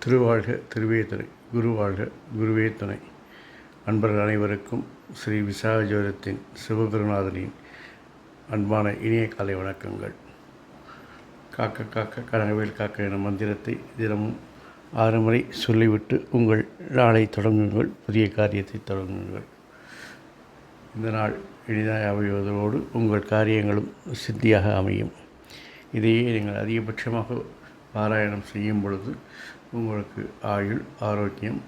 திருவாழ்க திருவேதனை குருவாழ்க குருவேத்தனை அன்பர்கள் அனைவருக்கும் ஸ்ரீ விசாகஜோதத்தின் சிவகுருநாதனின் அன்பான இனிய காலை வணக்கங்கள். காக்க காக்க கனகவேல் காக்க என மந்திரத்தை தினமும் ஆறு முறை சொல்லிவிட்டு உங்கள் நாளை தொடங்குங்கள் புதிய காரியத்தை தொடங்குங்கள். இந்த நாள் எளிதாக அமைவதோடு உங்கள் காரியங்களும் சித்தியாக அமையும். இதையே நீங்கள் அதிகபட்சமாக பாராயணம் செய்யும் பொழுது உங்களுக்கு ஆயுள் ஆரோக்கியம்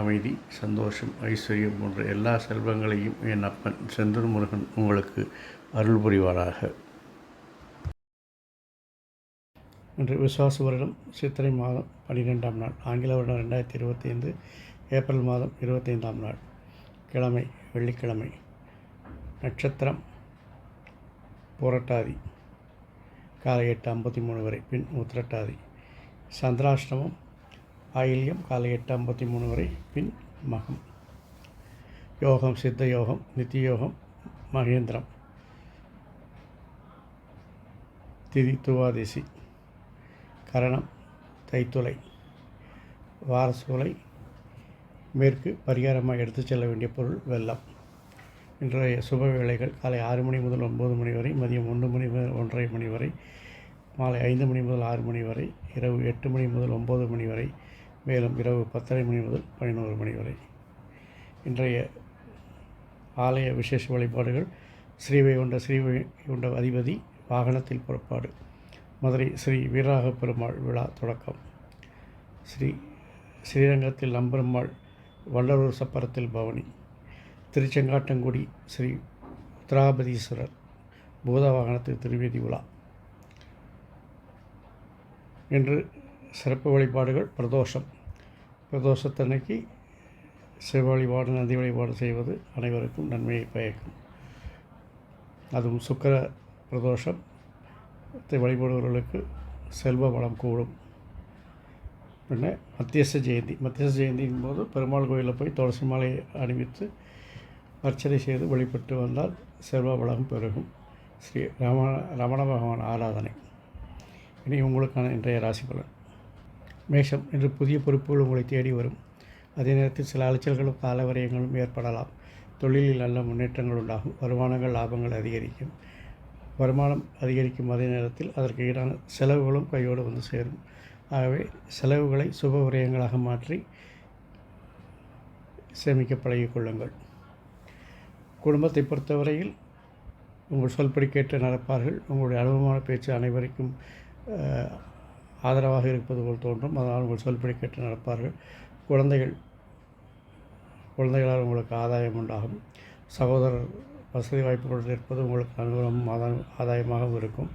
அமைதி சந்தோஷம் ஐஸ்வர்யம் போன்ற எல்லா செல்வங்களையும் என் அப்பன் செந்தூர் முருகன் உங்களுக்கு அருள் புரிவாராக இன்று விசுவாச வருடம் சித்திரை மாதம் பன்னிரெண்டாம் நாள் ஆங்கில வருடம் ரெண்டாயிரத்தி இருபத்தி ஐந்து ஏப்ரல் மாதம் இருபத்தைந்தாம் நாள் கிழமை வெள்ளிக்கிழமை நட்சத்திரம் புரட்டாதி காலை எட்டு ஐம்பத்தி மூணு வரை பின் உத்திரட்டாதி சந்திராஷ்டமம் ஆயில்யம் காலை எட்டு ஐம்பத்தி மூணு வரை பின் மகம். யோகம் சித்த யோகம் நித்திய யோகம் மகேந்திரம். திதி கரணம் தைத்துளை வாரசூலை மேற்கு பரிகாரமாக எடுத்துச் செல்ல வேண்டிய பொருள் வெள்ளம். இன்றைய சுப வேளைகள் காலை ஆறு மணி முதல் ஒன்பது மணி வரை மதியம் ஒன்று மணி முதல் ஒன்றரை மணி வரை மாலை ஐந்து மணி முதல் ஆறு மணி வரை இரவு எட்டு மணி முதல் ஒம்பது மணி வரை மேலும் இரவு பத்தரை மணி முதல் பதினோரு மணி வரை. இன்றைய ஆலய விசேஷ வழிபாடுகள் ஸ்ரீவைகுண்ட ஸ்ரீவைகுண்ட அதிபதி வாகனத்தில் புறப்பாடு. மதுரை ஸ்ரீ வீராக பெருமாள் விழா தொடக்கம். ஸ்ரீ ஸ்ரீரங்கத்தில் நம்பெருமாள் வல்லரூர் சப்பரத்தில் பவனி. திருச்செங்காட்டங்குடி ஸ்ரீ உத்தராபதீஸ்வரர் பூத வாகனத்தில் திருவேதி விழா இன்று சிறப்பு வழிபாடுகள் பிரதோஷம். பிரதோஷத்தன்னைக்கு சிவ வழிபாடு நந்தி வழிபாடு செய்வது அனைவருக்கும் நன்மையை பயக்கும். அதுவும் சுக்கர பிரதோஷம். வழிபடுபவர்களுக்கு செல்வ வளம் கூடும். பின்ன மத்தியஸ்த ஜெயந்தி. மத்தியஸ்த ஜெயந்தியின் போது பெருமாள் கோயிலில் போய் துளசி மாலை அணிவித்து அர்ச்சனை செய்து வழிபட்டு வந்தால் செல்வ வளம் பெருகும். ஸ்ரீ ரமண ரமண பகவான் ஆராதனை. இனி உங்களுக்கான இன்றைய ராசி பலன். மேஷம் இன்று புதிய பொறுப்புகள் உங்களை தேடி வரும். அதே நேரத்தில் சில அலைச்சல்களும் காலவரையங்களும் ஏற்படலாம். தொழிலில் நல்ல முன்னேற்றங்கள் உண்டாகும். வருமானங்கள் லாபங்கள் அதிகரிக்கும். வருமானம் அதிகரிக்கும் அதே நேரத்தில் அதற்கு ஈடான செலவுகளும் கையோடு வந்து சேரும். ஆகவே செலவுகளை சுப விரயங்களாக மாற்றி சேமிக்க பழகிக் கொள்ளுங்கள். குடும்பத்தை பொறுத்தவரையில் உங்கள் சொல்படி கேட்டு நடப்பார்கள். உங்களுடைய அனுபவமான பேச்சு அனைவருக்கும் ஆதரவாக இருப்பது போல் தோன்றும். அதனால் உங்கள் சொல்படி கேட்டு நடப்பார்கள். குழந்தைகள் குழந்தைகளால் உங்களுக்கு ஆதாயம் உண்டாகும். சகோதரர் வசதி வாய்ப்புகளுடன் இருப்பது உங்களுக்கு அனுகூலமும் ஆதாயம் ஆதாயமாகவும் இருக்கும்.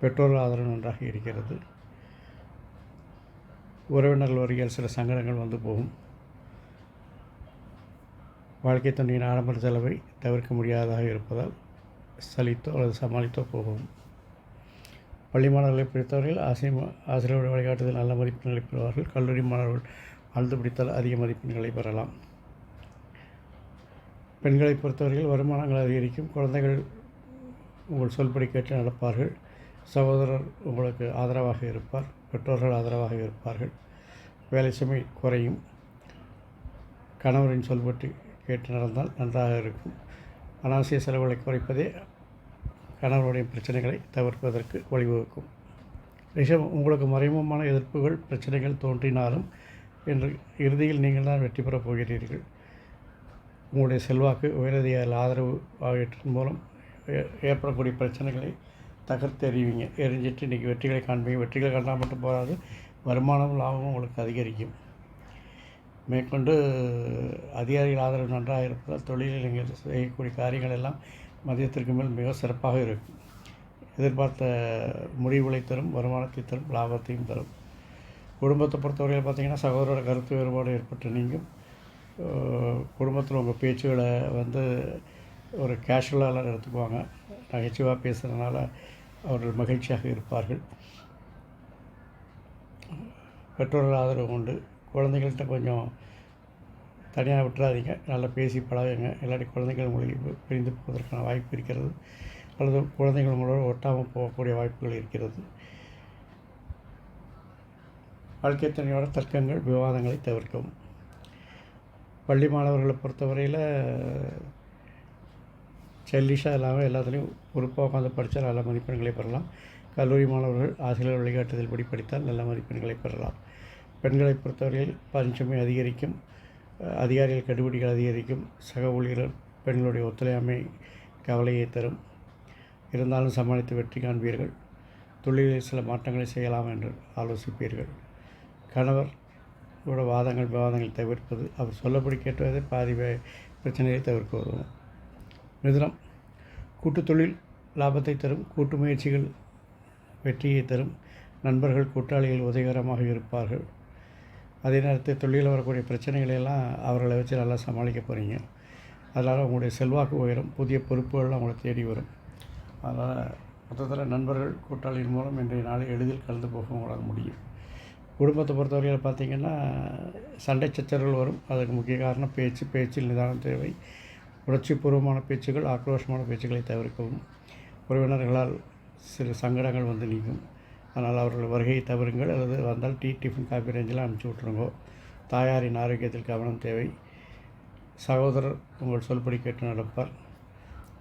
பெற்றோர் ஆதரவு நன்றாக இருக்கிறது. உறவினர்கள் வருகையில் சில சங்கடங்கள் வந்து போகும். வாழ்க்கை துணையின் ஆடம்பர செலவை தவிர்க்க முடியாததாக இருப்பதால் சலித்தோ அல்லது சமாளித்தோ போகும். பள்ளி மாணவர்களை பிடித்தவர்கள் ஆசிரியர் ஆசிரியருடைய வழிகாட்டுதல் நல்ல மதிப்பெண்களை பெறுவார்கள். கல்லூரி மாணவர்கள் அழுது பிடித்தால் அதிக மதிப்பெண்களை பெறலாம். பெண்களை பொறுத்தவரையில் வருமானங்கள் அதிகரிக்கும். குழந்தைகள் உங்கள் சொல்படி கேட்டு நடப்பார்கள். சகோதரர் உங்களுக்கு ஆதரவாக இருப்பார். பெற்றோர்கள் ஆதரவாக இருப்பார்கள். வேலை சுமை குறையும். கணவரின் சொல்பட்டு கேட்டு நடந்தால் நன்றாக இருக்கும். அனாவசிய செலவுகளை குறைப்பதே கணவருடைய பிரச்சனைகளை தவிர்ப்பதற்கு வழிவகுக்கும். ரிஷபம் உங்களுக்கு மறைமுகமான எதிர்ப்புகள் பிரச்சனைகள் தோன்றினாலும் என்று இறுதியில் நீங்கள் தான் வெற்றி பெறப் போகிறீர்கள். உங்களுடைய செல்வாக்கு உயரதிகாரிகள் ஆதரவு ஆகியவற்றின் மூலம் ஏற்படக்கூடிய பிரச்சனைகளை தகர்த்து எறிவீங்க. எரிஞ்சிட்டு இன்றைக்கி வெற்றிகளை காண்பீங்க. வெற்றிகளை கண்டால் மட்டும் போகாது வருமானமும் லாபமும் உங்களுக்கு அதிகரிக்கும். மேற்கொண்டு அதிகாரிகள் ஆதரவு நன்றாக இருப்பதால் தொழிலில் நீங்கள் செய்யக்கூடிய காரியங்கள் எல்லாம் மதியத்திற்கு மேல் மிக சிறப்பாக இருக்கும். எதிர்பார்த்த முடிவுகளை தரும் வருமானத்தை தரும் லாபத்தையும் தரும். குடும்பத்தை பொறுத்தவரையில் பார்த்தீங்கன்னா சகோதரோட கருத்து வேறுபாடு ஏற்பட்டு நீங்கள் குடும்பத்தில் உங்கள் பேச்சுகளை வந்து ஒரு கேஷுவலாக எடுத்துக்குவாங்க நகைச்சுவாக பேசுகிறதுனால அவர்கள் மகிழ்ச்சியாக இருப்பார்கள். பெற்றோர்கள் ஆதரவு உண்டு. குழந்தைகள்கிட்ட கொஞ்சம் தனியாக விட்டுறாதீங்க. நல்லா பேசி பழகுங்க. இல்லாட்டி குழந்தைகள் உங்களுக்கு பிரிந்து போவதற்கான வாய்ப்பு இருக்கிறது. அல்லது குழந்தைகள் உங்களோட ஒட்டாமல் போகக்கூடிய வாய்ப்புகள் இருக்கிறது. வாழ்க்கை துணையோட தர்க்கங்கள் விவாதங்களை தவிர்க்கவும். பள்ளி மாணவர்களை பொறுத்தவரையில் செல்லிஷாக இல்லாமல் எல்லாத்துலேயும் உறுப்பாக உட்காந்து படித்தால் நல்ல மதிப்பெண்களை பெறலாம். கல்லூரி மாணவர்கள் ஆசிரியர் வழிகாட்டுதல் படி படித்தால் நல்ல மதிப்பெண்களை பெறலாம். பெண்களை பொறுத்தவரையில் பஞ்சமை அதிகரிக்கும். அதிகாரிகள் கடுபிடிகள் அதிகரிக்கும். சக ஊழியர்கள் பெண்களுடைய ஒத்துழையாமை கவலையை தரும். இருந்தாலும் சமாளித்து வெற்றி காண்பீர்கள். தொழிலில் சில மாற்றங்களை செய்யலாம் என்று ஆலோசிப்பீர்கள். கணவர் கூட வாதங்கள் விவாதங்களை தவிர்ப்பது அவர் சொல்லப்படி கேட்டுவதை பாதி பிரச்சனையை தவிர்க்க வருவோம் மிதுனம் கூட்டு தொழில் லாபத்தை தரும் கூட்டு முயற்சிகள் வெற்றியை தரும் நண்பர்கள் கூட்டாளிகள் உதவிகரமாக இருப்பார்கள். அதே நேரத்தில் தொழிலில் வரக்கூடிய பிரச்சனைகளையெல்லாம் அவர்களை வச்சு நல்லா சமாளிக்க போகிறீங்க அதனால் உங்களுடைய செல்வாக்கு உயரும் புதிய பொறுப்புகள்லாம் அவங்களை தேடி வரும். அதனால் மொத்தத்தில் நண்பர்கள் கூட்டாளியின் மூலம் இன்றைய நாளை எளிதில் கலந்து போக உங்களால் முடியும். குடும்பத்தை பொறுத்தவரையில் பார்த்திங்கன்னா சண்டை சச்சரவுகள் வரும். அதுக்கு முக்கிய காரணம் பேச்சு பேச்சில் நிதானம் தேவை. உணர்ச்சிபூர்வமான பேச்சுகள் ஆக்ரோஷமான பேச்சுக்களை தவிர்க்கவும். உறவினர்களால் சில சங்கடங்கள் வந்து நீங்கும். அதனால் அவர்கள் வருகையை தவிருங்கள் அல்லது வந்தால் டீ டிஃபன் காஃபி ரேஞ்செலாம் அனுப்பிச்சி விட்ருங்கோ தாயாரின் ஆரோக்கியத்தில் கவனம் தேவை. சகோதரர் உங்கள் சொல்படி கேட்டு நடப்பார்.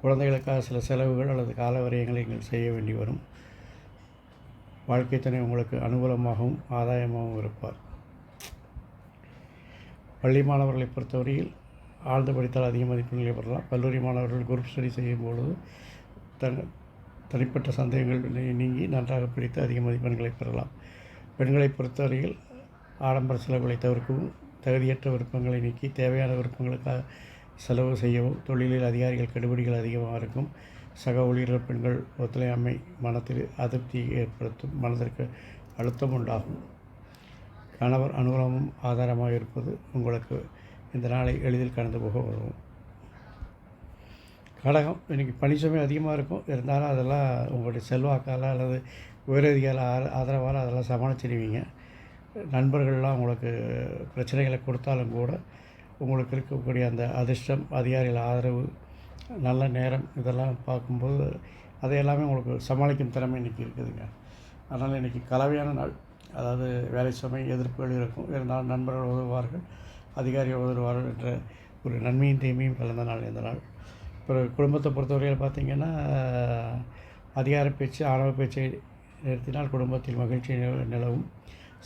குழந்தைகளுக்காக சில செலவுகள் அல்லது கால வரையங்களை நீங்கள் செய்ய வேண்டி வரும். வாழ்க்கை துணை உங்களுக்கு அனுகூலமாகவும் ஆதாயமாகவும் இருப்பார். பள்ளி மாணவர்களை பொறுத்தவரையில் ஆழ்ந்து படித்தால் அதிக மதிப்பெண்களை பெறலாம். கல்லூரி மாணவர்கள் குரூப் ஸ்டடி செய்யும் பொழுது தன் தனிப்பட்ட சந்தேகங்கள் நீங்கி நன்றாக பிடித்து அதிக மதிப்பெண்களை பெறலாம். பெண்களை பொறுத்தவரையில் ஆடம்பர செலவுகளை தவிர்க்கவும் தகுதியற்ற விருப்பங்களை நீக்கி தேவையான விருப்பங்களுக்காக செலவு செய்யவும் தொழிலில் அதிகாரிகள் கெடுபிடிகள் அதிகமாக இருக்கும். சக ஊழியர்கள் பெண்கள் ஒத்துழையாமை மனத்தில் அதிருப்தியை ஏற்படுத்தும் மனதிற்கு அழுத்தம் உண்டாகும். கணவர் அனுகூலமும் ஆதாரமாக இருப்பது உங்களுக்கு இந்த நாளை எளிதில் கடந்து போக உதவும். கடகம் இன்றைக்கி பணிச்சுமை அதிகமாக இருக்கும். இருந்தாலும் அதெல்லாம் உங்களுடைய செல்வாக்கால் அல்லது உயரதிகார ஆதரவால் அதெல்லாம் சமாளிச்சிடுவீங்க நண்பர்கள்லாம் உங்களுக்கு பிரச்சனைகளை கொடுத்தாலும் கூட உங்களுக்கு இருக்கக்கூடிய அந்த அதிர்ஷ்டம் அதிகாரிகள் ஆதரவு நல்ல நேரம் இதெல்லாம் பார்க்கும்போது அது எல்லாமே உங்களுக்கு சமாளிக்கும் திறமை இன்றைக்கி இருக்குதுங்க. அதனால் இன்றைக்கி கலவையான நாள். அதாவது வேலை சுமை எதிர்ப்புகள் இருக்கும் இருந்தாலும் நண்பர்கள் உதவுவார்கள் அதிகாரிகள் உதவுவார்கள் என்ற ஒரு நன்மையும் தீமையும் கலந்த நாள் இந்த நாள். இப்போ குடும்பத்தை பொறுத்தவரையில் பார்த்திங்கன்னா அதிகார பேச்சு ஆணவ பேச்சை நிறுத்தினால் குடும்பத்தில் மகிழ்ச்சி நிலவும்.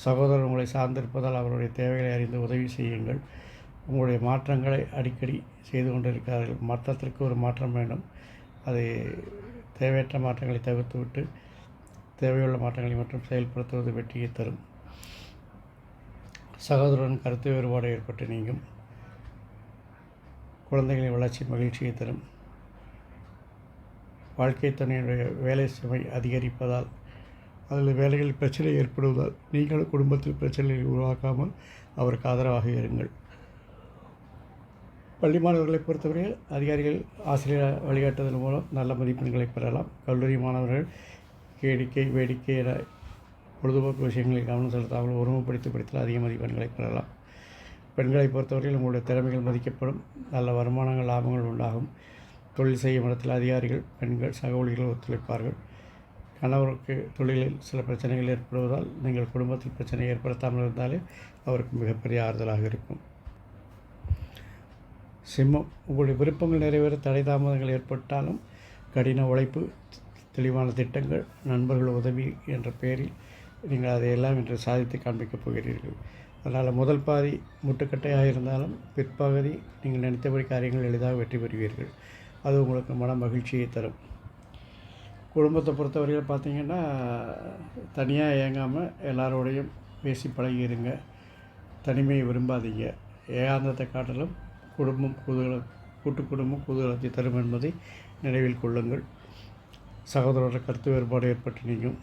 சகோதரர் உங்களை சார்ந்திருப்பதால் அவருடைய தேவைகளை அறிந்து உதவி செய்யுங்கள். உங்களுடைய மாற்றங்களை அடிக்கடி செய்து கொண்டிருக்கிறார்கள். மாற்றத்திற்கு ஒரு மாற்றம் வேண்டும். அதை தேவையற்ற மாற்றங்களை தவிர்த்துவிட்டு தேவையுள்ள மாற்றங்களை மட்டும் செயல்படுத்துவது வெற்றியை தரும். சகோதரன் கருத்து வேறுபாடு ஏற்பட்டு நீங்கும். குழந்தைகளின் வளர்ச்சி மகிழ்ச்சியை தரும். வாழ்க்கை துணையினுடைய வேலை சுமை அதிகரிப்பதால் அதில் வேலைகளில் பிரச்சனை ஏற்படுவதால் நீங்களும் குடும்பத்தில் பிரச்சனைகளை உருவாக்காமல் அவருக்கு ஆதரவாக இருங்கள். பள்ளி மாணவர்களை பொறுத்தவரையில் அதிகாரிகள் ஆசிரியர் வழிகாட்டுதல் மூலம் நல்ல மதிப்பெண்களை பெறலாம். கல்லூரி மாணவர்கள் கேடிக்கை வேடிக்கை என பொழுதுபோக்கு விஷயங்களில் கவனம் செலுத்தாமல் ஒருமுகப்படுத்தி படித்தால் அதிக மதிப்பெண்களை பெறலாம். பெண்களை பொறுத்தவரையில் உங்களுடைய திறமைகள் மதிக்கப்படும். நல்ல வருமானங்கள் லாபங்கள் உண்டாகும். தொழில் செய்யும் இடத்தில் அதிகாரிகள் பெண்கள் சக ஊழியர்கள் ஒத்துழைப்பார்கள். கணவருக்கு தொழிலில் சில பிரச்சனைகள் ஏற்படுவதால் நீங்கள் குடும்பத்தில் பிரச்சனை ஏற்படுத்தாமல் இருந்தாலே அவருக்கு மிகப்பெரிய ஆறுதலாக இருக்கும். சிம்மம் உங்களுடைய விருப்பங்கள் நிறைவேற தடை தாமதங்கள் ஏற்பட்டாலும் கடின உழைப்பு தெளிவான திட்டங்கள் நண்பர்கள் உதவி என்ற பெயரில் நீங்கள் அதையெல்லாம் இன்று சாதித்து காண்பிக்கப் போகிறீர்கள். அதனால் முதல் பாதி முட்டுக்கட்டையாக இருந்தாலும் பிற்பகுதி நீங்கள் நினைத்தபடி காரியங்கள் எளிதாக வெற்றி பெறுவீர்கள். அது உங்களுக்கு மன மகிழ்ச்சியை தரும். குடும்பத்தை பொறுத்தவரையில் பார்த்திங்கன்னா தனியாக இயங்காமல் எல்லாரோடையும் பேசி பழகிடுங்க தனிமையை விரும்பாதீங்க. ஏகாந்தத்தை காட்டிலும் குடும்பம் குதூகல கூட்டு குடும்பம் கூதுகலத்தை தரும் என்பதை நினைவில் கொள்ளுங்கள். சகோதரோட கருத்து வேறுபாடு ஏற்பட்டு நீங்கள்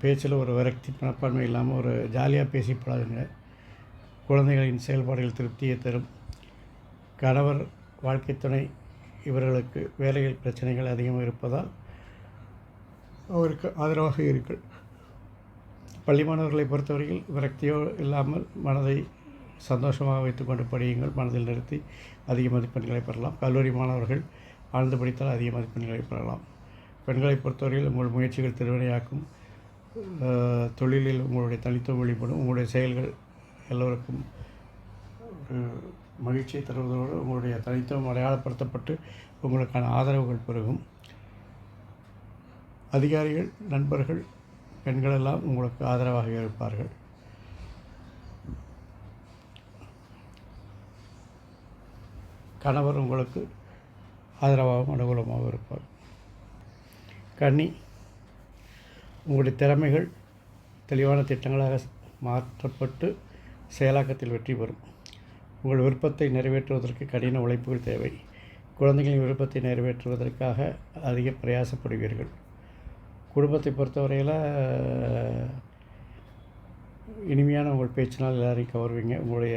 பேச்சில் ஒரு விரக்தி மனப்பான்மை இல்லாமல் ஒரு ஜாலியாக பேசி பழகுங்க குழந்தைகளின் செயல்பாடுகள் திருப்தியை தரும். கணவர் வாழ்க்கை துணை இவர்களுக்கு வேலையில் பிரச்சனைகள் அதிகம் இருப்பதால் அவருக்கு ஆதரவாக இருக்கள் பள்ளி மாணவர்களை பொறுத்தவரையில் விரக்தியோ இல்லாமல் மனதை சந்தோஷமாக வைத்துக்கொண்டு படியுங்கள் மனதில் நிறுத்தி அதிக மதிப்பெண்களை பெறலாம். கல்லூரி மாணவர்கள் ஆழ்ந்து படித்தால் அதிக மதிப்பெண்களை பெறலாம். பெண்களை பொறுத்தவரையில் உங்கள் முயற்சிகள் திருவினையாக்கும் தொழிலில் உங்களுடைய தனித்துவம் வெளிப்படும் உங்களுடைய செயல்கள் எல்லோருக்கும் ஒரு மகிழ்ச்சியை தருவதோடு உங்களுடைய தனித்துவம் அடையாளப்படுத்தப்பட்டு உங்களுக்கான ஆதரவுகள் பெருகும். அதிகாரிகள் நண்பர்கள் பெண்களெல்லாம் உங்களுக்கு ஆதரவாக இருப்பார்கள். கணவர் உங்களுக்கு ஆதரவாகவும் அனுகூலமாகவும் இருப்பார். கன்னி உங்களுடைய திறமைகள் தெளிவான திட்டங்களாக மாற்றப்பட்டு செயலாக்கத்தில் வெற்றி பெறும். உங்கள் விருப்பத்தை நிறைவேற்றுவதற்கு கடின உழைப்புகள் தேவை. குழந்தைகளின் விருப்பத்தை நிறைவேற்றுவதற்காக அதிக பிரயாசப்படுவீர்கள். குடும்பத்தை பொறுத்தவரையில் இனிமையான உங்கள் பேச்சினால் எல்லாரையும் கவர்வீங்க. உங்களுடைய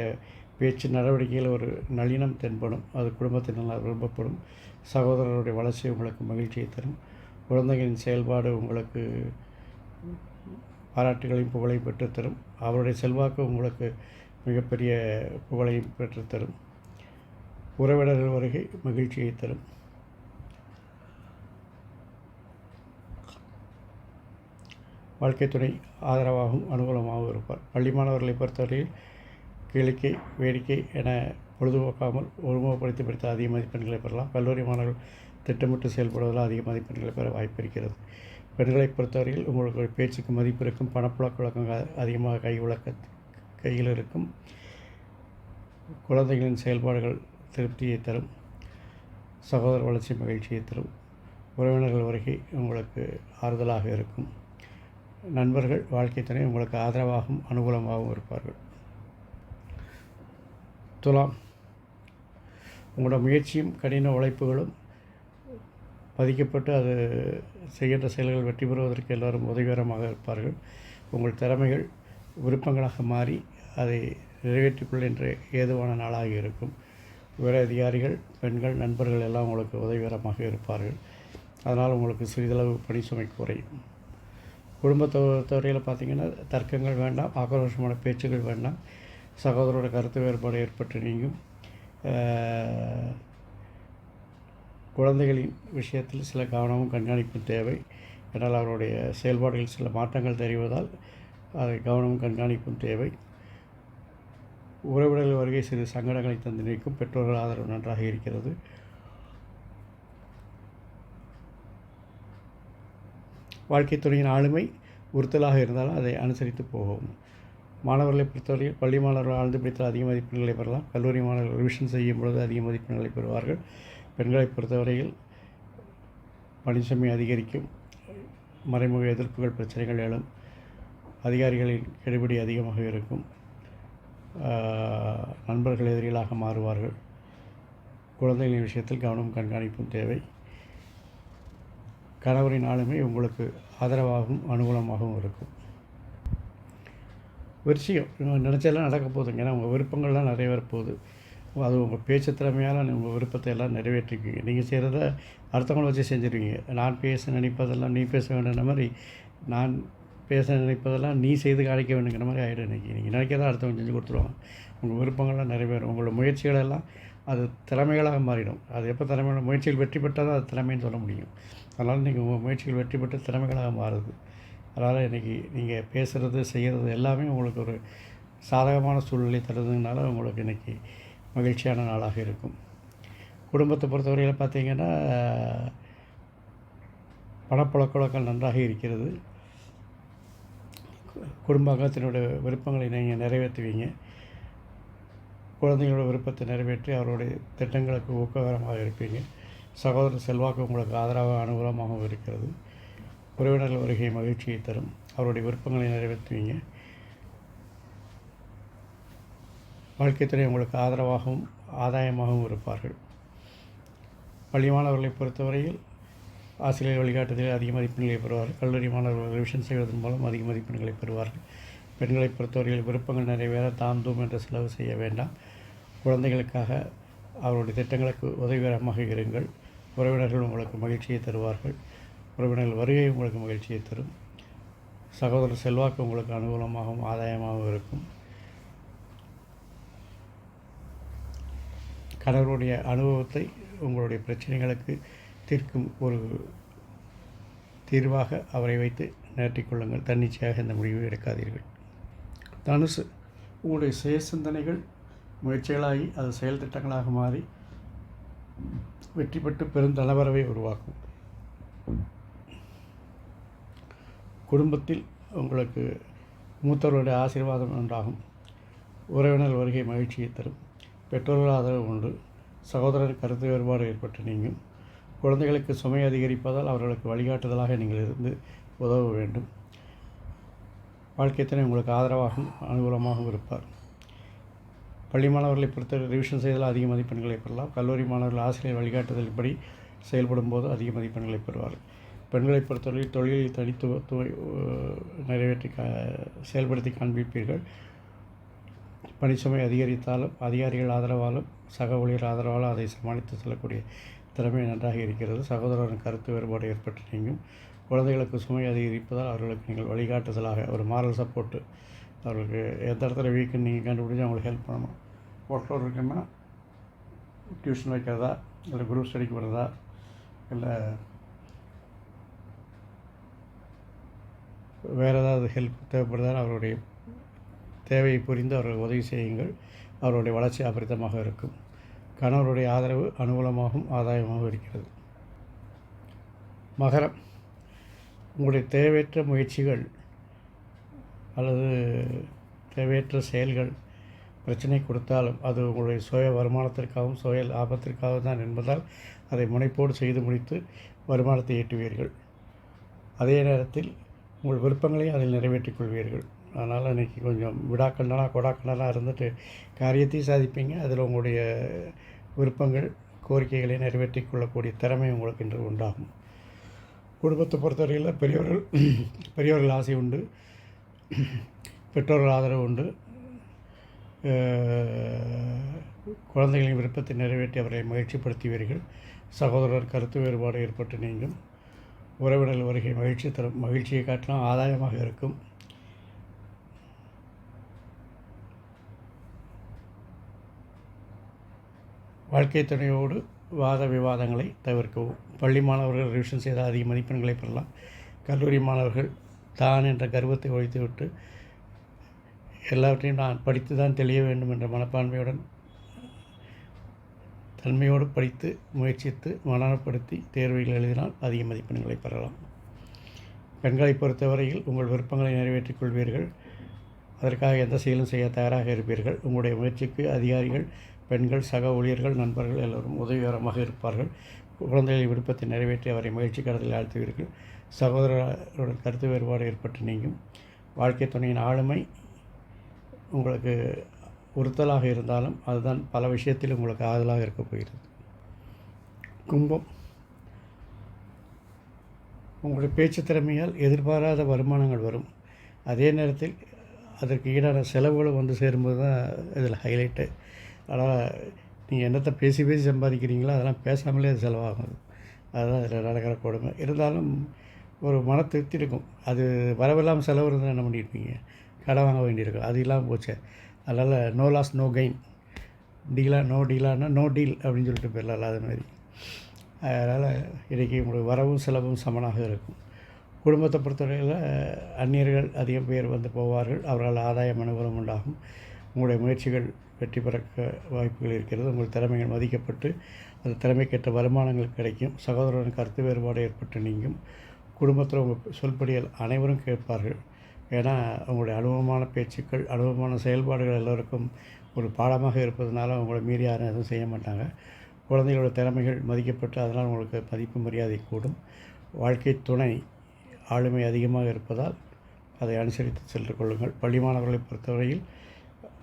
பேச்சு நடவடிக்கையில் ஒரு நளினம் தென்படும். அது குடும்பத்தினால் விரும்பப்படும். சகோதரருடைய வளர்ச்சி உங்களுக்கு மகிழ்ச்சியை தரும். குழந்தைகளின் செயல்பாடு உங்களுக்கு பாராட்டுகளையும் புகழையும் பெற்றுத்தரும். அவருடைய செல்வாக்கு உங்களுக்கு மிகப்பெரிய புகழையும் பெற்றுத்தரும். உறவினர்கள் வருகை மகிழ்ச்சியை தரும். வாழ்க்கை துணை ஆதரவாகவும் அனுகூலமாகவும் இருப்பார். பள்ளி மாணவர்களை பொறுத்தவரையில் கேளிக்கை வேடிக்கை என பொழுதுபோக்காமல் ஒருமுகப்படுத்தி படித்த அதிக மதிப்பெண்களை பெறலாம். கல்லூரி மாணவர்கள் திட்டமிட்டு செயல்படுவதால் அதிக மதிப்பெண்களை பெற வாய்ப்பு இருக்கிறது. பெண்களை பொறுத்தவரையில் உங்களுக்கு ஒரு பேச்சுக்கு மதிப்பு இருக்கும் பணப்புழக்க வழக்கங்கள் அதிகமாக கை விளக்க கையில் இருக்கும். குழந்தைகளின் செயல்பாடுகள் திருப்தியை தரும். சகோதர வளர்ச்சி மகிழ்ச்சியை தரும். உறவினர்கள் வருகை உங்களுக்கு ஆறுதலாக இருக்கும். நண்பர்கள் வாழ்க்கை துணை உங்களுக்கு ஆதரவாகவும் அனுகூலமாகவும் இருப்பார்கள். துலாம். உங்களோட முயற்சியும் கடின உழைப்புகளும் பதிக்கப்பட்டு அது செய்கின்ற செயல்கள் வெற்றி பெறுவதற்கு எல்லோரும் உதவிகரமாக இருப்பார்கள். உங்கள் திறமைகள் விருப்பங்களாக மாறி அதை நிறைவேற்றிக் கொள்கின்ற ஏதுவான நாளாக இருக்கும். உயர் அதிகாரிகள் பெண்கள் நண்பர்கள் எல்லாம் உங்களுக்கு உதவிகரமாக இருப்பார்கள். அதனால் உங்களுக்கு சிறிதளவு பணி சுமை குறையும். குடும்பத்தை துறையில் பார்த்திங்கன்னா தர்க்கங்கள் வேண்டாம் ஆக்ரோஷமான பேச்சுகள் வேண்டாம். சகோதரோட கருத்து வேறுபாடு ஏற்பட்டு நீங்கும். குழந்தைகளின் விஷயத்தில் சில கவனமும் கண்காணிப்பும் தேவை. என்றால் அவருடைய செயல்பாடுகள் சில மாற்றங்கள் தெரிவதால் அதை கவனமும் கண்காணிப்பும் தேவை. உறவினர்கள் வருகை சிறு சங்கடங்களை தந்து நீக்கும் பெற்றோர்கள் ஆதரவு நன்றாக இருக்கிறது. வாழ்க்கை துறையின் ஆளுமை உறுத்தலாக இருந்தாலும் அதை அனுசரித்து போகவும். மாணவர்களை பொறுத்தவரையில் பள்ளி மாணவர்கள் ஆழ்ந்து பிடித்தால் அதிக மதிப்பெண்களை பெறலாம். கல்லூரி மாணவர்கள் ரிவிஷன் செய்யும் பொழுது அதிக மதிப்பெண்களை பெறுவார்கள். பெண்களை பொறுத்தவரையில் பணிச்சுமை அதிகரிக்கும். மறைமுக எதிர்ப்புகள் பிரச்சனைகள் எழும். அதிகாரிகளின் கெடுபிடி அதிகமாக இருக்கும். நண்பர்கள் எதிரிகளாக மாறுவார்கள். குழந்தைகளின் விஷயத்தில் கவனம் கண்காணிப்பும் தேவை. கணவரின் ஆளுமை உங்களுக்கு ஆதரவாகவும் அனுகூலமாகவும் இருக்கும். விஷயம். நினச்செல்லாம் நடக்க போகுதுங்க. ஏன்னா உங்கள் விருப்பங்கள்லாம் நிறைவேற போகுது அது உங்கள் பேச்சு திறமையால் உங்கள் விருப்பத்தை எல்லாம் நிறைவேற்றிக்குவீங்க நீங்கள் செய்கிறத அடுத்தவங்களை வச்சு செஞ்சுருவீங்க. நான் பேச நினைப்பதெல்லாம் நீ பேச வேண்டும்ன்ற மாதிரி நான் பேச நினைப்பதெல்லாம் நீ செய்து காணிக்க வேண்டுங்கிற மாதிரி ஆகிடும் இன்றைக்கி நீங்கள் நினைக்கிறத அடுத்தவங்க செஞ்சு கொடுத்துருவாங்க. உங்கள் விருப்பங்கள்லாம் நிறைவேறும். உங்களோட முயற்சிகளெல்லாம் அது திறமைகளாக மாறிடும். அது எப்போ திறமையோட முயற்சிகள் வெற்றி பெற்றால் தான் அது திறமைன்னு சொல்ல முடியும். அதனால் நீங்கள் உங்கள் முயற்சிகள் வெற்றி பெற்று திறமைகளாக மாறுது. அதனால் இன்றைக்கி நீங்கள் பேசுகிறது செய்கிறது எல்லாமே உங்களுக்கு ஒரு சாதகமான சூழ்நிலை தருதுனால உங்களுக்கு இன்றைக்கி மகிழ்ச்சியான நாளாக இருக்கும். குடும்பத்தை பொறுத்தவரையில் பார்த்தீங்கன்னா பணப்பழக்க வழக்கம் நன்றாக இருக்கிறது. குடும்ப அங்கத்தினுடைய விருப்பங்களை நீங்கள் நிறைவேற்றுவீங்க. குழந்தைகளோட விருப்பத்தை நிறைவேற்றி அவருடைய திட்டங்களுக்கு ஊக்ககரமாக இருப்பீங்க. சகோதர செல்வாக்கு உங்களுக்கு ஆதரவாக அனுகூலமாகவும் இருக்கிறது. உறவினர்கள் வருகை மகிழ்ச்சியை தரும். அவருடைய விருப்பங்களை நிறைவேற்றுவீங்க. வாழ்க்கை உங்களுக்கு ஆதரவாகவும் ஆதாயமாகவும் இருப்பார்கள். பள்ளி மாணவர்களை பொறுத்தவரையில் ஆசிரியர் வழிகாட்டுதலில் அதிக மதிப்பெண்களை பெறுவார்கள். கல்லூரி மாணவர்கள் ரிவிஷன் செய்வதன் மூலம் அதிக மதிப்பெண்களை பெறுவார்கள். பெண்களை பொறுத்தவரையில் விருப்பங்கள் நிறைவேற தாம் தூம் என்ற செலவு செய்ய வேண்டாம். குழந்தைகளுக்காக அவருடைய திட்டங்களுக்கு உதவிகரமாக இருங்கள். உறவினர்கள் உங்களுக்கு மகிழ்ச்சியை தருவார்கள். உறவினர்கள் வருகை உங்களுக்கு மகிழ்ச்சியை தரும். சகோதரர் செல்வாக்கு உங்களுக்கு அனுகூலமாகவும் ஆதாயமாகவும் இருக்கும். கணவருடைய அனுபவத்தை உங்களுடைய பிரச்சனைகளுக்கு தீர்க்கும் ஒரு தீர்வாக அவரை வைத்து நேர்த்திக்கொள்ளுங்கள் தன்னிச்சையாக இந்த முடிவை எடுக்காதீர்கள். தனுசு உங்களுடைய சுய சிந்தனைகள் முயற்சிகளாகி அது செயல் திட்டங்களாக மாறி வெற்றி பெற்று பெருந்தளவரவை உருவாக்கும். குடும்பத்தில் உங்களுக்கு மூத்தவர்களுடைய ஆசீர்வாதம் உண்டாகும். உறவினர் வருகை மகிழ்ச்சியை தரும். பெற்றோர்கள் ஆதரவு உண்டு. சகோதரர் கருத்து வேறுபாடு ஏற்பட்டு நீங்கும். குழந்தைகளுக்கு சுமை அதிகரிப்பதால் அவர்களுக்கு வழிகாட்டுதலாக நீங்கள் இருந்து உதவ வேண்டும். வாழ்க்கைத்தினை உங்களுக்கு ஆதரவாகவும் அனுகூலமாகவும் இருப்பார். பள்ளி மாணவர்களை பொறுத்த ரிவிஷன் செய்தால் அதிக மதிப்பெண்களை பெறலாம். கல்லூரி மாணவர்கள் ஆசிரியர் வழிகாட்டுதலின்படி செயல்படும் போது அதிக மதிப்பெண்களை பெறுவார்கள். பெண்களை பொறுத்தவரை தொழிலில் தனித்துவத்துவ நிறைவேற்றி கா செயல்படுத்தி காண்பிப்பீர்கள். பணிச்சுமை அதிகரித்தாலும் அதிகாரிகள் ஆதரவாலும் சக ஊழியர் ஆதரவாலும் அதை சமாளித்து செல்லக்கூடிய திறமை நன்றாக இருக்கிறது. சகோதரரின் கருத்து வேறுபாடு ஏற்பட்டு நீங்கும். குழந்தைகளுக்கு சுமை அதிகரிப்பதால் அவர்களுக்கு நீங்கள் வழிகாட்டுதலாக ஒரு மாரல் சப்போர்ட்டு அவர்களுக்கு எந்த இடத்துல வீக்குன்னு நீங்கள் கண்டுபிடிச்சி அவங்களுக்கு ஹெல்ப் பண்ணணும். ஒர்க்லோட் இருக்குன்னா டியூஷன் வைக்கிறதா இல்லை குரூப் ஸ்டடிக்கு வர்றதா இல்லை வேறு ஏதாவது ஹெல்ப் தேவைப்படுதால் அவருடைய தேவையை புரிந்து அவர்கள் உதவி செய்யுங்கள். அவருடைய வளர்ச்சி அபரிதமாக இருக்கும். கணவருடைய ஆதரவு அனுகூலமாகவும் ஆதாயமாகவும் இருக்கிறது. மகரம். உங்களுடைய தேவையற்ற முயற்சிகள் அல்லது தேவையற்ற செயல்கள் பிரச்சனை கொடுத்தாலும் அது உங்களுடைய சுய வருமானத்திற்காகவும் சுய லாபத்திற்காகவும் தான் என்பதால் அதை முனைப்போடு செய்து முடித்து வருமானத்தை ஈட்டுவீர்கள். அதே நேரத்தில் உங்கள் விருப்பங்களையும் அதில் நிறைவேற்றிக் கொள்வீர்கள் அதனால் இன்றைக்கி கொஞ்சம் விடாக்கண்டனா கொடாக்கண்டனாக இருந்துட்டு காரியத்தையும் சாதிப்பீங்க. அதில் உங்களுடைய விருப்பங்கள் கோரிக்கைகளை நிறைவேற்றி கொள்ளக்கூடிய திறமை உங்களுக்கு இன்று உண்டாகும். குடும்பத்தை பொறுத்தவரையில் பெரியவர்கள் பெரியவர்கள் ஆசை உண்டு. பெற்றோர்கள் ஆதரவு உண்டு. குழந்தைகளின் விருப்பத்தை நிறைவேற்றி அவர்களை மகிழ்ச்சிப்படுத்துவீர்கள். சகோதரர் கருத்து வேறுபாடு ஏற்பட்டு நீங்கும். உறவினர்கள் வருகை மகிழ்ச்சி தரும் மகிழ்ச்சியை காட்டினால் ஆதாயமாக இருக்கும். வாழ்க்கை துணையோடு வாத விவாதங்களை தவிர்க்கவும். பள்ளி மாணவர்கள் ரிவிஷன் செய்தால் அதிக மதிப்பெண்களை பெறலாம். கல்லூரி மாணவர்கள் தான் என்ற கர்வத்தை ஒழித்துவிட்டு எல்லாவற்றையும் நான் படித்து தான் தெளிய வேண்டும் என்ற மனப்பான்மையுடன் தன்மையோடு படித்து முயற்சித்து மனப்படுத்தி தேர்வுகள் எழுதினால் அதிக மதிப்பெண்களை பெறலாம். பெண்களை பொறுத்தவரையில் உங்கள் விருப்பங்களை நிறைவேற்றிக் கொள்வீர்கள். அதற்காக எந்த செயலும் செய்ய தயாராக இருப்பீர்கள். உங்களுடைய முயற்சிக்கு அதிகாரிகள் பெண்கள் சக ஊழியர்கள் நண்பர்கள் எல்லோரும் உதவிகரமாக இருப்பார்கள். குழந்தைகளின் விருப்பத்தை நிறைவேற்றி அவரை முயற்சி கடத்தில் ஆழ்த்துவீர்கள். சகோதரருடன் கருத்து வேறுபாடு ஏற்பட்டு நீங்கும். வாழ்க்கை துணையின் ஆளுமை உங்களுக்கு உறுத்தலாக இருந்தாலும் அதுதான் பல விஷயத்தில் உங்களுக்கு ஆதலாக இருக்கப் போகிறது. கும்பம். உங்களுடைய பேச்சு திறமையால் எதிர்பாராத வருமானங்கள் வரும். அதே நேரத்தில் அதற்கு ஈடான செலவுகளும் வந்து சேரும்போது தான் இதில் ஹைலைட்டு ஆனால் நீங்கள் என்னத்தை பேசி பேசி சம்பாதிக்கிறீங்களோ அதெல்லாம் பேசாமலே அது செலவாகும். அதுதான் இதில் நடக்கிற கொடுமை. இருந்தாலும் ஒரு மன திருப்தி இருக்கும். அது வரவில்லாமல் செலவு இருந்தால் என்ன பண்ணியிருப்பீங்க? கடை வாங்க வேண்டியிருக்கும். அது இல்லாமல் போச்சு. அதனால் நோ லாஸ் நோ கெயின் டீலாக நோ டீலானா நோ டீல் அப்படின்னு சொல்லிட்டு போயிடலாம் அது மாதிரி. அதனால் இன்றைக்கி உங்களுக்கு வரவும் செலவும் சமனாக இருக்கும். குடும்பத்தை பொறுத்தவரையில் அந்நியர்கள் அதிகம் பேர் வந்து போவார்கள். அவர்கள் ஆதாயம் அனுகூலம் உண்டாகும். உங்களுடைய முயற்சிகள் வெற்றி பெறக்க வாய்ப்புகள் இருக்கிறது. உங்கள் திறமைகள் மதிக்கப்பட்டு அந்த திறமைக்கேற்ற வருமானங்கள் கிடைக்கும். சகோதரன் கருத்து வேறுபாடு ஏற்பட்டு நீங்கும். குடும்பத்தில் உங்கள் சொல்படிகள் அனைவரும் கேட்பார்கள். ஏன்னா உங்களுடைய அனுபவமான பேச்சுக்கள் அனுபவமான செயல்பாடுகள் எல்லோருக்கும் ஒரு பாடமாக இருப்பதனால உங்களை மீறி யாரும் எதுவும் செய்ய மாட்டாங்க. குழந்தைகளோட திறமைகள் மதிக்கப்பட்டு அதனால் உங்களுக்கு மதிப்பு மரியாதை கூடும். வாழ்க்கை துணை ஆளுமை அதிகமாக இருப்பதால் அதை அனுசரித்து சென்று கொள்ளுங்கள். பள்ளி மாணவர்களை பொறுத்தவரையில்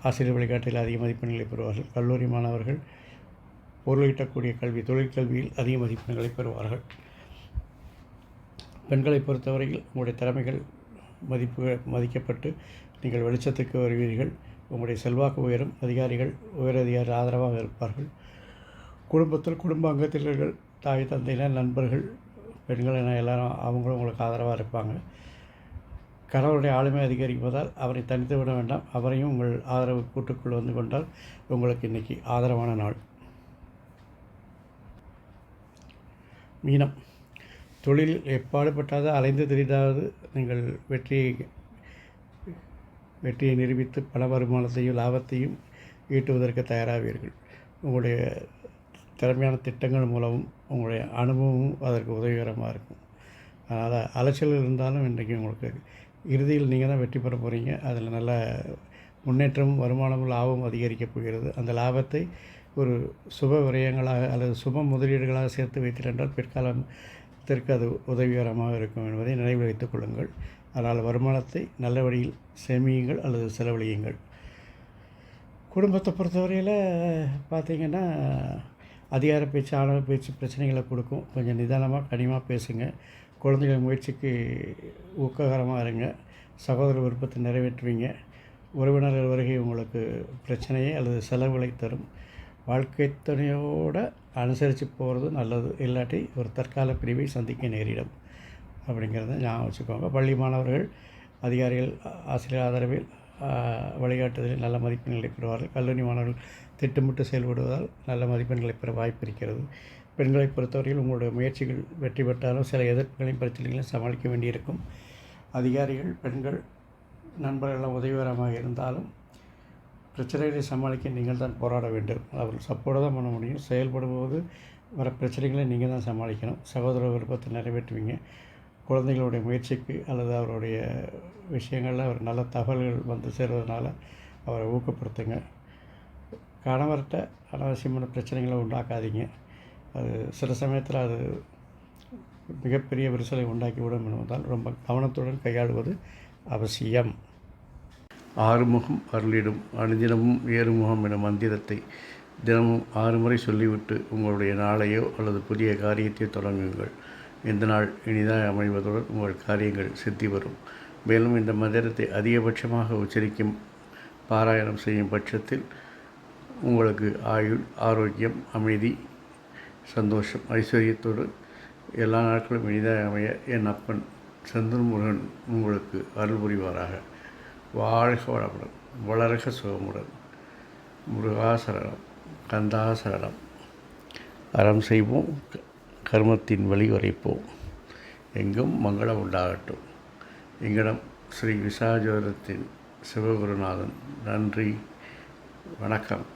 ஆசிரியர் வழிகாட்டில் அதிக மதிப்பெண்களை பெறுவார்கள். கல்லூரி மாணவர்கள் பொருளீட்டக்கூடிய கல்வி தொழிற்கல்வியில் அதிக மதிப்பெண்களை பெறுவார்கள். பெண்களை பொறுத்தவரையில் உங்களுடைய திறமைகள் மதிப்பு மதிக்கப்பட்டு நீங்கள் வெளிச்சத்துக்கு வருவீர்கள். உங்களுடைய செல்வாக்கு உயரும். அதிகாரிகள் உயரதிகாரி ஆதரவாக இருப்பார்கள். குடும்பத்தில் குடும்ப அங்கத்தினர்கள் தாய் தந்தையினர் நண்பர்கள் பெண்கள் என எல்லாரும் அவங்களும் உங்களுக்கு ஆதரவாக இருப்பாங்க. கணவருடைய ஆளுமை அதிகரிப்பதால் அவரை தனித்து விட வேண்டாம். அவரையும் உங்கள் ஆதரவு கூட்டுக்குள் வந்து கொண்டால் உங்களுக்கு இன்றைக்கி ஆதரவான நாள். மீனம். தொழில் எப்பாடுபட்டாவது அலைந்து திரிதாவது நீங்கள் வெற்றியை வெற்றியை நிரூபித்து பண வருமானத்தையும் லாபத்தையும் ஈட்டுவதற்கு தயாராவீர்கள். உங்களுடைய திறமையான திட்டங்கள் மூலமும் உங்களுடைய அனுபவமும் அதற்கு உதவிகரமாக இருக்கும். அதனால் அலைச்சல் இருந்தாலும் இன்றைக்கி உங்களுக்கு இறுதியில் நீங்கள் தான் வெற்றி பெற போகிறீங்க அதில் நல்ல முன்னேற்றமும் வருமானமும் லாபமும் அதிகரிக்கப் போகிறது. அந்த லாபத்தை ஒரு சுப விரயங்களாக அல்லது சுப முதலீடுகளாக சேர்த்து வைத்திருந்தால் பிற்காலத்திற்கு அது உதவிகரமாக இருக்கும் என்பதை நினைவில் வைத்துக் கொள்ளுங்கள். அதனால் வருமானத்தை நல்ல வழியில் சேமியுங்கள் அல்லது செலவழியுங்கள். குடும்பத்தை பொறுத்தவரையில் பார்த்திங்கன்னா அதிகார பேச்சு ஆணவ பேச்சு பிரச்சனைகளை கொடுக்கும். கொஞ்சம் நிதானமாக கனிமாக பேசுங்க. குழந்தைகள் முயற்சிக்கு ஊக்ககரமாக இருங்க. சகோதர விருப்பத்தை நிறைவேற்றுவீங்க. உறவினர்கள் வருகை உங்களுக்கு பிரச்சனையை அல்லது செலவுகளை தரும். வாழ்க்கை துணையோடு அனுசரித்து போகிறது நல்லது. இல்லாட்டி ஒரு தற்கால பிரிவை சந்திக்க நேரிடும். அப்படிங்கிறத ஞாபகம் வச்சுக்கோங்க. பள்ளி மாணவர்கள் அதிகாரிகள் ஆசிரியர் ஆதரவில் வழிகாட்டுதலில் நல்ல மதிப்பெண்களை பெறுவார்கள். கல்லூரி மாணவர்கள் திட்டமிட்டு செயல்படுவதால் நல்ல மதிப்பெண்களை பெற வாய்ப்பு இருக்கிறது. பெண்களை பொறுத்தவரையில் உங்களுடைய முயற்சிகள் வெற்றி பெற்றாலும் சில எதிர்ப்புகளையும் பிரச்சனைகளையும் சமாளிக்க வேண்டியிருக்கும். அதிகாரிகள் பெண்கள் நண்பர்களெல்லாம் உதவிகரமாக இருந்தாலும் பிரச்சனைகளை சமாளிக்க நீங்கள் தான் போராட வேண்டும். அவர்கள் சப்போர்ட்டாக தான் பண்ண முடியும். செயல்படும்போது வர பிரச்சனைகளை நீங்கள் தான் சமாளிக்கணும். சகோதர விருப்பத்தை நிறைவேற்றுவீங்க. குழந்தைகளுடைய முயற்சிக்கு அல்லது அவருடைய விஷயங்களில் அவர் நல்ல தகவல்கள் வந்து சேர்வதனால அவரை ஊக்கப்படுத்துங்க. கணவர்கிட்ட அனாவசியமான பிரச்சனைகளை உண்டாக்காதீங்க. அது சில சமயத்தில் அது மிகப்பெரிய விரிசலை உண்டாக்கிவிடும் என்பதால் ரொம்ப கவனத்துடன் கையாளுவது அவசியம். ஆறுமுகம் அருளிடும் அனுதினமும் ஏறுமுகம் எனும் மந்திரத்தை தினமும் ஆறு முறை சொல்லிவிட்டு உங்களுடைய நாளையோ அல்லது புதிய காரியத்தை தொடங்குங்கள். இந்த நாள் இனிதாக அமைவதுடன் உங்கள் காரியங்கள் சித்தி வரும். மேலும் இந்த மந்திரத்தை அதிகபட்சமாக உச்சரிக்கும் பாராயணம் செய்யும் பட்சத்தில் உங்களுக்கு ஆயுள் ஆரோக்கியம் அமைதி சந்தோஷம் ஐஸ்வர்யத்தோடு எல்லா நாட்களும் இனிதாக அமைய என் அப்பன் சந்திரமுருகன் உங்களுக்கு அருள் புரிவாராக. வாழ்க வளமுடன் வளர்க சுகமுடன் முருகாசரணம் கந்தாசரணம். அறம் செய்வோம் கர்மத்தின் வழி வரைப்போம். எங்கும் மங்களம் உண்டாகட்டும். எங்களிடம் ஸ்ரீ விசாஜோதத்தின் சிவகுருநாதன். நன்றி. வணக்கம்.